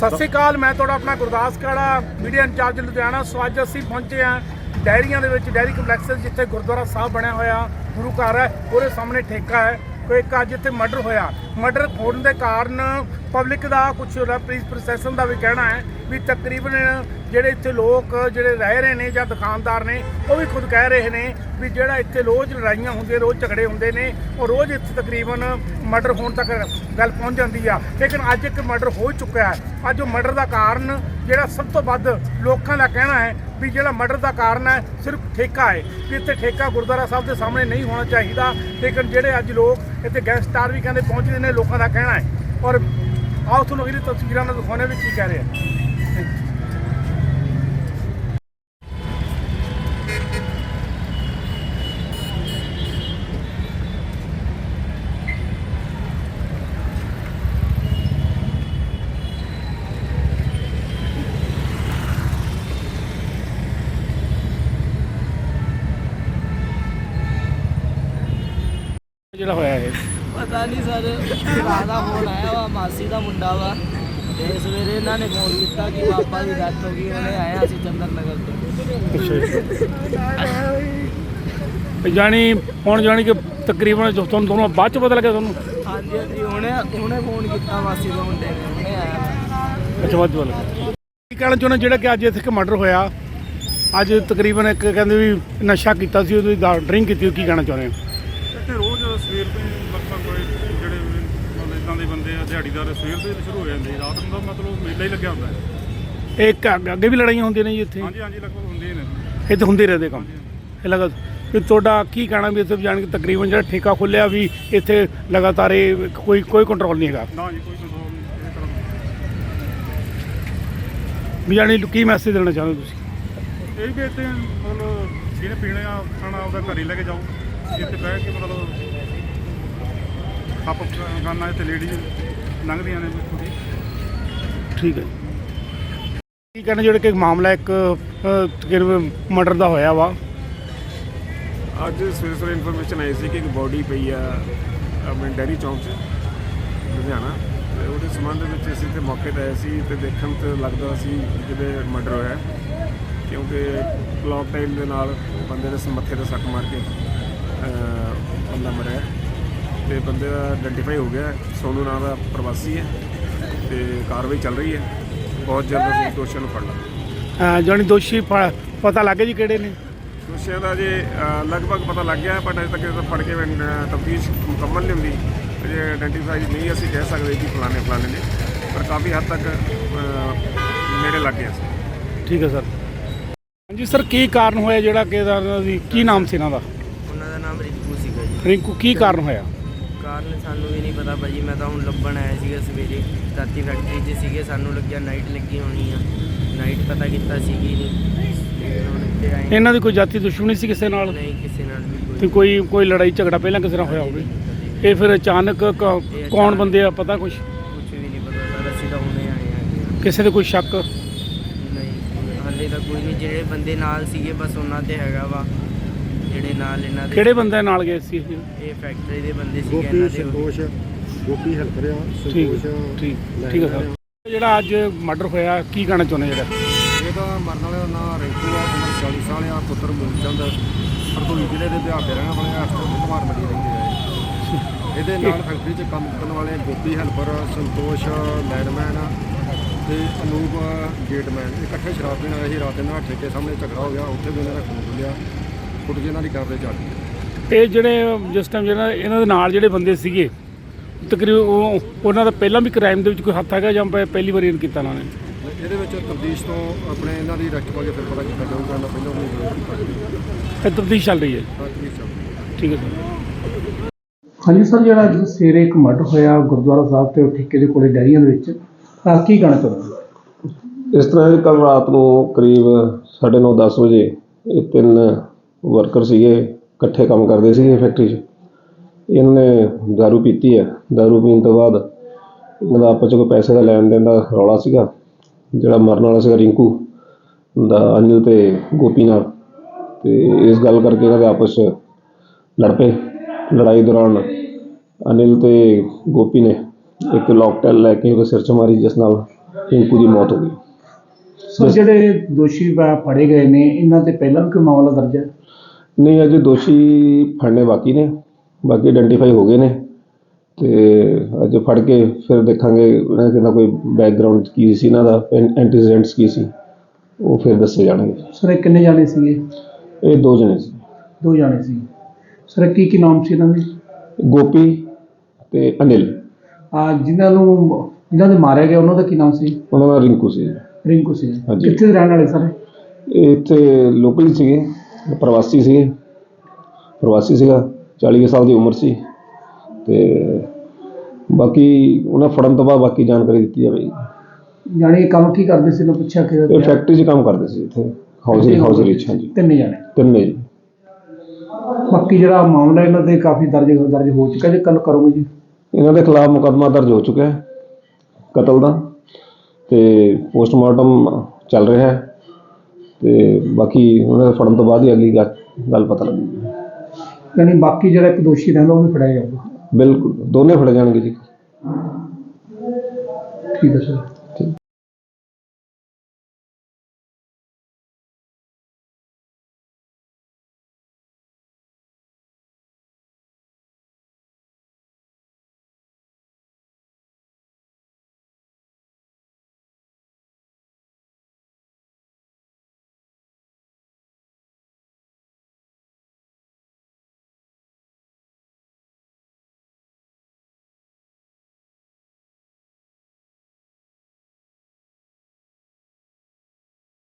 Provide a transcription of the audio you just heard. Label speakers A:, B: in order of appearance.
A: ਸਤਿ ਸ਼੍ਰੀ ਅਕਾਲ, ਮੈਂ ਤੁਹਾਡਾ ਆਪਣਾ ਗੁਰਦਾਸ ਕਾੜਾ ਮੀਡੀਆ ਇੰਚਾਰਜ ਲੁਧਿਆਣਾ। ਸੋ ਅੱਜ ਅਸੀਂ ਪਹੁੰਚੇ ਹਾਂ ਡੈਰੀਆਂ ਦੇ ਵਿੱਚ, ਡੈਰੀ ਕੰਪਲੈਕਸ ਜਿੱਥੇ ਗੁਰਦੁਆਰਾ ਸਾਹਿਬ ਬਣਿਆ ਹੋਇਆ, ਗੁਰੂ ਘਰ ਹੈ, ਉਹਦੇ ਸਾਹਮਣੇ ਠੇਕਾ ਹੈ। ਇੱਕ ਅੱਜ ਇੱਥੇ ਮਰਡਰ ਹੋਇਆ। ਮਰਡਰ ਹੋਣ ਦੇ ਕਾਰਨ ਪਬਲਿਕ ਦਾ ਕੁਝ ਪੁਲਿਸ ਪ੍ਰਸ਼ਾਸਨ ਦਾ ਵੀ ਕਹਿਣਾ ਹੈ ਵੀ ਤਕਰੀਬਨ ਜਿਹੜੇ ਇੱਥੇ ਲੋਕ ਜਿਹੜੇ ਰਹਿ ਰਹੇ ਨੇ ਜਾਂ ਦੁਕਾਨਦਾਰ ਨੇ, ਉਹ ਵੀ ਖੁਦ ਕਹਿ ਰਹੇ ਨੇ ਵੀ ਜਿਹੜਾ ਇੱਥੇ ਰੋਜ਼ ਲੜਾਈਆਂ ਹੁੰਦੀਆਂ, ਰੋਜ਼ ਝਗੜੇ ਹੁੰਦੇ ਨੇ, ਉਹ ਰੋਜ਼ ਇੱਥੇ ਤਕਰੀਬਨ ਮਰਡਰ ਹੋਣ ਤੱਕ ਗੱਲ ਪਹੁੰਚ ਜਾਂਦੀ ਆ। ਲੇਕਿਨ ਅੱਜ ਇੱਕ ਮਰਡਰ ਹੋ ਚੁੱਕਾ ਹੈ। ਅੱਜ ਉਹ ਮਰਡਰ ਦਾ ਕਾਰਨ ਜਿਹੜਾ ਸਭ ਤੋਂ ਵੱਧ ਲੋਕਾਂ ਦਾ ਕਹਿਣਾ ਹੈ ਵੀ ਜਿਹੜਾ ਮਰਡਰ ਦਾ ਕਾਰਨ ਹੈ, ਸਿਰਫ ਠੇਕਾ ਹੈ। ਕਿ ਇੱਥੇ ਠੇਕਾ ਗੁਰਦੁਆਰਾ ਸਾਹਿਬ ਦੇ ਸਾਹਮਣੇ ਨਹੀਂ ਹੋਣਾ ਚਾਹੀਦਾ। ਲੇਕਿਨ ਜਿਹੜੇ ਅੱਜ ਲੋਕ ਇੱਥੇ ਗੈਂਗਸਟਰ ਵੀ ਕਹਿੰਦੇ ਪਹੁੰਚਦੇ ਨੇ, ਲੋਕਾਂ ਦਾ ਕਹਿਣਾ ਹੈ। ਔਰ ਆਓ ਤੁਹਾਨੂੰ ਇਹਦੀ ਤਸਵੀਰਾਂ ਨਾਲ ਦਿਖਾਉਂਦੇ ਹਾਂ ਵੀ ਕੀ ਕਹਿ ਰਹੇ ਆ ਜਿਹੜਾ ਹੋਇਆ ਇਹ?
B: ਪਤਾ ਨਹੀਂ ਸਰ ਦਾ ਫੋਨ ਆਇਆ ਵਾ ਮਾਸੀ ਦਾ ਮੁੰਡਾ ਵਾ। ਤੇ ਸਵੇਰੇ ਇਹਨਾਂ ਨੇ ਫੋਨ ਕੀਤਾ ਕਿ ਪਾਪਾ ਦੀ ਡੈਥ ਹੋ ਗਈ ਉਹਨੇ ਆਇਆ ਸੀ ਚੰਦਰ ਨਗਰ ਤੋਂ
A: ਜਾਣੀ ਹੁਣ ਜਾਣੀ ਕਿ ਤਕਰੀਬਨ ਜੋ ਤੁਹਾਨੂੰ ਦੋਨੋਂ ਬਾਅਦ ਚ ਪਤਾ ਲੱਗਿਆ ਤੁਹਾਨੂੰ?
B: ਹਾਂਜੀ ਹਾਂਜੀ ਉਹਨੇ ਉਹਨੇ ਫੋਨ ਕੀਤਾ ਮਾਸੀ ਦੇ ਮੁੰਡੇ ਨੇ ਉਹਨੇ ਆਇਆ।
A: ਅੱਛਾ ਬਾਅਦ ਚ ਪਤਾ ਲੱਗਿਆ। ਕੀ ਕਹਿਣਾ ਚਾਹੁੰਦੇ ਜਿਹੜਾ ਕਿ ਅੱਜ ਇੱਥੇ ਇੱਕ ਮਰਡਰ ਹੋਇਆ ਅੱਜ ਤਕਰੀਬਨ ਇੱਕ ਕਹਿੰਦੇ ਵੀ ਨਸ਼ਾ ਕੀਤਾ ਸੀ ਉਹਦੀ ਡਰਿੰਕ ਕੀਤੀ ਕੀ ਕਹਿਣਾ ਚਾਹੁੰਦੇ ਹੋ?
C: ਸਵੇਰ ਤੋਂ ਹੀ ਲਗਭਗ ਕੋਈ ਜਿਹੜੇ ਮਤਲਬ ਇਦਾਂ ਦੇ ਬੰਦੇ ਆ ਦਿਹਾੜੀਦਾਰ ਸਵੇਰ ਤੋਂ ਹੀ ਸ਼ੁਰੂ ਹੋ ਜਾਂਦੇ ਰਾਤ ਨੂੰ ਤਾਂ ਮਤਲਬ ਮੇਲਾ ਹੀ ਲੱਗਿਆ ਹੁੰਦਾ ਹੈ।
A: ਇਹ ਇੱਕ ਅੱਗੇ- ਵੀ ਲੜਾਈਆਂ ਹੁੰਦੀਆਂ ਨੇ ਜੀ ਇੱਥੇ?
C: ਹਾਂਜੀ ਹਾਂਜੀ ਲਗਭਗ ਹੁੰਦੇ ਹੀ ਨੇ।
A: ਇਹ ਤਾਂ ਹੁੰਦੇ ਰਹਦੇ ਕੰਮ। ਇਹ ਲਗਾ ਵੀ ਤੁਹਾਡਾ ਕੀ ਕਹਿਣਾ ਵੀ ਇੱਥੇ ਜਾਣ ਕੇ ਤਕਰੀਬਨ ਜਿਹੜਾ ਠੇਕਾ ਖੁੱਲਿਆ ਵੀ ਇੱਥੇ ਲਗਾਤਾਰ ਇਹ ਕੋਈ ਕੋਈ ਕੰਟਰੋਲ ਨਹੀਂ ਹੈਗਾ?
C: ਨਾ ਜੀ ਕੋਈ ਕੰਟਰੋਲ ਨਹੀਂ। ਇਹ ਤਰ੍ਹਾਂ
A: ਵੀ ਜਾਣੀ ਕੀ ਮੈਸੇਜ ਦੇਣਾ ਚਾਹੁੰਦੇ ਤੁਸੀਂ?
C: ਇਹ ਵੀ ਇੱਥੇ ਮਤਲਬ ਜਿਹਨੇ ਪੀਣੇ ਖਾਣਾ ਉਹਦਾ ਘਰੇ ਲੈ ਕੇ ਜਾਓ। ਇੱਥੇ ਬਹਿ ਕੇ ਮਤਲਬ ਕੱਪ ਗਾਨਾ ਇੱਥੇ ਲੇਡੀ ਲੰਘਦੀਆਂ ਨੇ ਇੱਥੋਂ ਦੀ।
A: ਠੀਕ ਹੈ ਕੀ ਕਹਿਣਾ ਜਿਹੜਾ ਕਿ ਮਾਮਲਾ ਇੱਕ ਮਰਡਰ ਦਾ ਹੋਇਆ ਵਾ?
D: ਅੱਜ ਸਵੇਰੇ ਸਵੇਰੇ ਇਨਫੋਰਮੇਸ਼ਨ ਆਈ ਸੀ ਕਿ ਇੱਕ ਬੋਡੀ ਪਈ ਆ ਆਪਣੇ ਡੈਰੀ ਚੌਂਕ 'ਚ ਲੁਧਿਆਣਾ। ਤੇ ਉਹਦੇ ਸੰਬੰਧ ਵਿੱਚ ਅਸੀਂ ਤੇ ਮੌਕੇ ਤੇ ਆਏ ਸੀ ਤੇ ਦੇਖਣ ਤੇ ਲੱਗਦਾ ਸੀ ਜਿਹਦੇ ਮਰਡਰ ਹੋਇਆ। ਹੈ। ਕਿਉਂਕਿ ਕਲੌਕ ਟਾਈਮ ਦੇ ਨਾਲ ਬੰਦੇ ਦੇ ਮੱਥੇ ਤੇ ਸੱਟ ਮਾਰ ਕੇ ਬੰਦਾ ਮਰਿਆ। ਤੇ ਬੰਦੇ ਦਾ ਆਇਡੈਂਟੀਫਾਈ ਹੋ ਗਿਆ। ਸੋਨੂ ਨਾਮ ਦਾ ਪ੍ਰਵਾਸੀ ਹੈ ਤੇ ਕਾਰਵਾਈ ਚੱਲ ਰਹੀ ਹੈ। ਬਹੁਤ ਜਲਦ ਅਸੀਂ ਦੋਸ਼ੀਆਂ ਨੂੰ ਫੜ ਲਾਂਗੇ।
A: ਜਾਣੀ ਦੋਸ਼ੀ ਪਤਾ ਲੱਗ ਗਿਆ ਜੀ ਕਿਹੜੇ ਨੇ।
D: ਦੋਸ਼ੀਆਂ ਦਾ ਜੇ ਲਗਭਗ ਪਤਾ ਲੱਗ ਗਿਆ ਪਰ ਅਜੇ ਤੱਕ ਇਹ ਫੜ ਕੇ ਤਫਤੀਸ਼ ਮੁਕੰਮਲ ਨਹੀਂ ਹੁੰਦੀ। ਅਜੇ ਆਇਡੈਂਟੀਫਾਈ ਨਹੀਂ ਅਸੀਂ ਕਹਿ ਸਕਦੇ ਕਿ ਫਲਾਣੇ ਫਲਾਣੇ ਨੇ। ਪਰ ਕਾਫੀ ਹੱਦ ਤੱਕ ਨੇੜੇ ਲੱਗ ਗਿਆ
A: ਠੀਕ ਹੈ ਸਰ। ਹਾਂਜੀ ਸਰ ਕੀ ਕਾਰਨ ਹੋਇਆ ਜਿਹੜਾ ਕਿ ਕੀ ਨਾਮ ਸੀ ਇਹਨਾਂ ਦਾ?
B: ਰਿੰਕੂ
A: ਕੀ ਕਾਰਨ ਹੋਇਆ?
B: ਕਾਰਨ ਸਾਨੂੰ ਵੀ ਨਹੀਂ ਪਤਾ ਭਾਜੀ ਮੈਂ ਤਾਂ ਹੁਣ ਲੱਭਣ ਆਇਆ ਸੀਗਾ ਸਵੇਰੇ। ਰਾਤੀ ਫੈਕਟਰੀ 'ਚ ਸੀਗੇ ਸਾਨੂੰ ਲੱਗਿਆ ਨਾਈਟ ਲੱਗੀ ਹੋਣੀ ਆ। ਨਾਈਟ ਪਤਾ ਕੀਤਾ ਸੀਗੀ ਨਹੀਂ।
A: ਇਹਨਾਂ ਦੀ ਕੋਈ ਜਾਤੀ ਦੁਸ਼ਮਣੀ ਸੀ ਕਿਸੇ ਨਾਲ?
B: ਨਹੀਂ ਕਿਸੇ ਨਾਲ ਵੀ
A: ਤੇ
B: ਕੋਈ
A: ਕੋਈ ਲੜਾਈ ਝਗੜਾ ਪਹਿਲਾਂ ਕਿਸੇ ਨਾਲ ਹੋਇਆ ਹੋਵੇ? ਇਹ ਫਿਰ ਅਚਾਨਕ ਕੌਣ ਬੰਦੇ ਆ ਪਤਾ ਕੁਛ?
B: ਕੁਝ ਵੀ ਨਹੀਂ ਪਤਾ ਸਰ ਅਸੀਂ ਤਾਂ ਹੁਣੇ ਆਏ ਹਾਂ
A: ਕਿਸੇ ਦੇ ਕੋਈ ਸ਼ੱਕ?
B: ਨਹੀਂ ਹਾਲੇ ਤਾਂ ਕੋਈ ਨਹੀਂ। ਜਿਹੜੇ ਬੰਦੇ ਨਾਲ ਸੀਗੇ ਬਸ ਉਹਨਾਂ ਤੇ ਹੈਗਾ ਵਾ। ਜਿਹੜੇ ਨਾਲ ਇਹਨਾਂ ਦੇ
A: ਕਿਹੜੇ ਬੰਦੇ ਨਾਲ ਗਏ ਸੀ ਇਹ?
B: ਇਹ ਫੈਕਟਰੀ ਦੇ ਬੰਦੇ ਸੀਗੇ ਇਹਨਾਂ ਦੇ ਉਹ-
D: ਗੋਪੀ ਹੈਲਪ ਰਿਹਾ
A: ਠੀਕ ਠੀਕ ਠੀਕ ਹੈ ਸਰ। ਜਿਹੜਾ ਅੱਜ ਮਰਡਰ ਹੋਇਆ ਕੀ ਕਹਿਣਾ ਚਾਹੁੰਦੇ ਜਿਹੜਾ?
D: ਇਹਦਾ ਮਰਨ ਵਾਲੇ ਦਾ ਨਾਂ ਰਿੰਕੂ ਆ ਉਮਰ 40 ਸਾਲ ਆ ਪੁੱਤਰ ਮੂਲਚੰਦ ਹਰਦੋਈ ਜ਼ਿਲ੍ਹੇ ਦੇ ਬਿਹਾਰ ਦੇ ਰਹਿਣ ਵਾਲੇ ਆ ਕੁਮਾਰ ਮੰਡੀ ਰਹਿੰਦੇ ਆ ਇਹਦੇ ਨਾਲ ਫੈਕਟਰੀ 'ਚ ਕੰਮ ਕਰਨ ਵਾਲੇ ਗੋਪੀ ਹੈਲਪਰ ਸੰਤੋਸ਼ ਲੈਂਡਮੈਨ ਤੇ ਅਨੂਪ ਗੇਟਮੈਨ ਇਕੱਠੇ ਸ਼ਰਾਬ ਪੀਣ ਆਏ ਸੀ ਰਾਤ ਦਾ ਠੇਕੇ ਸਾਹਮਣੇ ਝਗੜਾ ਹੋ ਗਿਆ ਉੱਥੇ ਵੀ ਇਹਨਾਂ ਦਾ ਖੂਨ ਡੁੱਲਿਆ। ਫੁੱਟ ਕੇ ਇਹਨਾਂ ਦੀ ਕਰਦੇ ਚੱਲ
A: ਇਹ ਜਿਹੜੇ ਜਿਸ ਟਾਈਮ ਜਿਹੜਾ ਇਹਨਾਂ ਦੇ ਨਾਲ ਜਿਹੜੇ ਬੰਦੇ ਸੀਗੇ ਤਕਰੀਬਨ ਉਹ ਉਹਨਾਂ ਦਾ ਪਹਿਲਾਂ ਵੀ ਕ੍ਰਾਈਮ ਦੇ ਵਿੱਚ ਕੋਈ ਹੱਥ ਹੈਗਾ ਜਾਂ ਪਹਿ- ਪਹਿਲੀ ਵਾਰੀ ਇਹਨਾਂ ਕੀਤਾ ਇਹਨਾਂ ਨੇ?
D: ਇਹਦੇ ਵਿੱਚ ਤਬਦੀਸ਼ ਤੋਂ ਆਪਣੇ ਇਹਨਾਂ ਦੀ ਰੈਸਟ ਪਾ ਕੇ ਫਿਰ ਪਤਾ ਕੀਤਾ ਜਾਊਗਾ ਇਹਨਾਂ ਪਹਿਲਾਂ ਵੀ
A: ਇਹ ਤਬਦੀਸ਼ ਚੱਲ ਰਹੀ ਹੈ।
D: ਤਬਦੀਸ਼ ਚੱਲ ਰਹੀ ਹੈ।
A: ਠੀਕ ਹੈ ਸਰ। ਹਾਂਜੀ ਸਰ ਜਿਹੜਾ ਅੱਜ ਸਵੇਰੇ ਇੱਕ ਮਰਡਰ ਹੋਇਆ ਗੁਰਦੁਆਰਾ ਸਾਹਿਬ ਤੇ ਠੇਕੇ ਦੇ ਕੋਲੇ ਡੈਰੀਆਂ ਦੇ ਵਿੱਚ ਆ ਕੀ ਕਹਿਣਾ ਚਾਹੁੰਦੇ
E: ਇਸ ਤਰ੍ਹਾਂ ਕੱਲ ਰਾਤ ਨੂੰ ਕਰੀਬ 9:30 10 ਵਜੇ ਇਹ ਤਿੰਨ ਵਰਕਰ ਸੀਗੇ, ਇਕੱਠੇ ਕੰਮ ਕਰਦੇ ਸੀਗੇ ਫੈਕਟਰੀ 'ਚ। ਇਹਨਾਂ ਨੇ ਦਾਰੂ ਪੀਤੀ ਹੈ ਦਾਰੂ ਪੀਣ ਤੋਂ ਬਾਅਦ ਇਹਨਾਂ ਦਾ ਆਪਸ 'ਚ ਕੋਈ ਪੈਸੇ ਦਾ ਲੈਣ ਦੇਣ ਦਾ ਰੌਲਾ ਸੀਗਾ, ਜਿਹੜਾ ਮਰਨ ਵਾਲਾ ਸੀਗਾ ਰਿੰਕੂ ਦਾ ਅਨਿਲ ਅਤੇ ਗੋਪੀ ਨਾਲ। ਅਤੇ ਇਸ ਗੱਲ ਕਰਕੇ ਇਹਨਾਂ ਦੇ ਆਪਸ 'ਚ ਲੜ ਪਏ। ਲੜਾਈ ਦੌਰਾਨ ਅਨਿਲ ਅਤੇ ਗੋਪੀ ਨੇ ਇੱਕ ਲੌਕਟੈਲ ਲੈ ਕੇ ਉਹਦੇ ਸਿਰ 'ਚ ਮਾਰੀ, ਜਿਸ ਨਾਲ ਰਿੰਕੂ ਦੀ ਮੌਤ ਹੋ ਗਈ।
F: ਸੋ ਜਿਹੜੇ ਦੋਸ਼ੀ ਵਾ- ਫੜੇ ਗਏ ਨੇ, ਇਹਨਾਂ ਤੇ ਪਹਿਲਾਂ ਵੀ ਕੋਈ ਮਾਮਲਾ ਦਰਜ ਹੈ?
E: ਨਹੀਂ ਅਜੇ ਦੋਸ਼ੀ ਫੜਨੇ ਬਾਕੀ ਨੇ। ਬਾਕੀ ਆਇਡੈਂਟੀਫਾਈ ਹੋ ਗਏ ਨੇ ਤੇ ਅੱਜ ਫੜ ਕੇ ਫਿਰ ਦੇਖਾਂਗੇ ਇਹਨਾਂ ਦਾ ਕਿੰਨਾ ਕੋਈ ਬੈਕਗ੍ਰਾਉਂਡ ਕੀ ਸੀ ਇਹਨਾਂ ਦਾ ਐਂਟੀਸੀਡੈਂਟਸ ਕੀ ਸੀ ਉਹ ਫਿਰ ਦੱਸੇ ਜਾਣਗੇ।
F: ਸਰ ਇਹ ਕਿੰਨੇ ਜਾਣੇ ਸੀਗੇ?
E: ਇਹ ਦੋ ਜਣੇ ਸੀ।
F: ਦੋ ਜਾਣੇ ਸੀ। ਸਰ ਕੀ ਕੀ ਨਾਮ ਸੀ ਇਹਨਾਂ ਦੇ?
E: ਗੋਪੀ ਤੇ ਅਨਿਲ।
F: ਆ ਜਿਨ੍ਹਾਂ ਨੂੰ ਜਿਨ੍ਹਾਂ ਦੇ ਮਾਰਿਆ ਗਿਆ ਉਹਨਾਂ ਦਾ ਕੀ ਨਾਮ ਸੀ?
E: ਉਹਨਾਂ ਦਾ ਰਿੰਕੂ ਸੀ।
F: ਰਿੰਕੂ ਸੀ।
E: ਹਾਂਜੀ।
F: ਕਿੱਥੇ ਦੇ ਰਹਿਣ ਵਾਲੇ ਸਰ?
E: ਇਹ ਇੱਥੇ ਲੋਕਲ ਸੀਗੇ। ਪ੍ਰਵਾਸੀ ਸੀਗੇ ਪ੍ਰਵਾਸੀ ਸੀਗਾ 40 ਕੁ ਸਾਲ ਦੀ ਉਮਰ ਸੀ। ਤੇ ਬਾਕੀ ਉਹਨਾਂ ਫੜਨ ਤੋਂ ਬਾਅਦ ਬਾਕੀ ਜਾਣਕਾਰੀ ਦਿੱਤੀ
F: ਜਾਣੀ ਇਹ ਕੰਮ ਕੀ ਕਰਦੇ ਸੀ? ਨਾ ਪੁੱਛਿਆ ਕਿ
E: ਇਹ ਫੈਕਟਰੀ 'ਚ ਕੰਮ ਕਰਦੇ ਸੀ ਇੱਥੇ। ਹਾਊਸਿੰਗ ਹਾਊਸ ਵਿੱਚ ਹਾਂਜੀ।
F: ਤਿੰਨੇ ਜਾਣੇ।
E: ਤਿੰਨੇ ਜੀ।
F: ਬਾਕੀ ਜਿਹੜਾ ਮਾਮਲਾ ਇਹਨਾਂ ਤੇ ਕਾਫੀ ਦਰਜ ਦਰਜ ਹੋ ਚੁੱਕਾ ਜੇ ਕੱਲ ਕਰੋਗੇ ਜੀ?
E: ਇਹਨਾਂ ਦੇ ਖਿਲਾਫ ਮੁਕੱਦਮਾ ਦਰਜ ਹੋ ਚੁੱਕਾ ਹੈ। ਕਤਲ ਦਾ। ਤੇ ਪੋਸਟਮਾਰਟਮ ਚੱਲ ਰਿਹਾ ਹੈ। ਤੇ ਬਾਕੀ ਉਹਨਾਂ ਦੇ ਫੜਨ ਤੋਂ ਬਾਅਦ ਹੀ ਅਗਲੀ ਗੱਲ ਗੱਲ ਪਤਾ ਲੱਗੇਗੀ।
F: ਯਾਨੀ ਬਾਕੀ ਜਿਹੜਾ ਇੱਕ ਦੋਸ਼ੀ ਰਹਿੰਦਾ ਉਹ ਵੀ ਫੜਿਆ ਜਾਊਗਾ।
E: ਬਿਲਕੁਲ ਦੋਨੇ ਫੜੇ ਜਾਣਗੇ ਜੀ।
F: ਠੀਕ ਹੈ ਸਰ।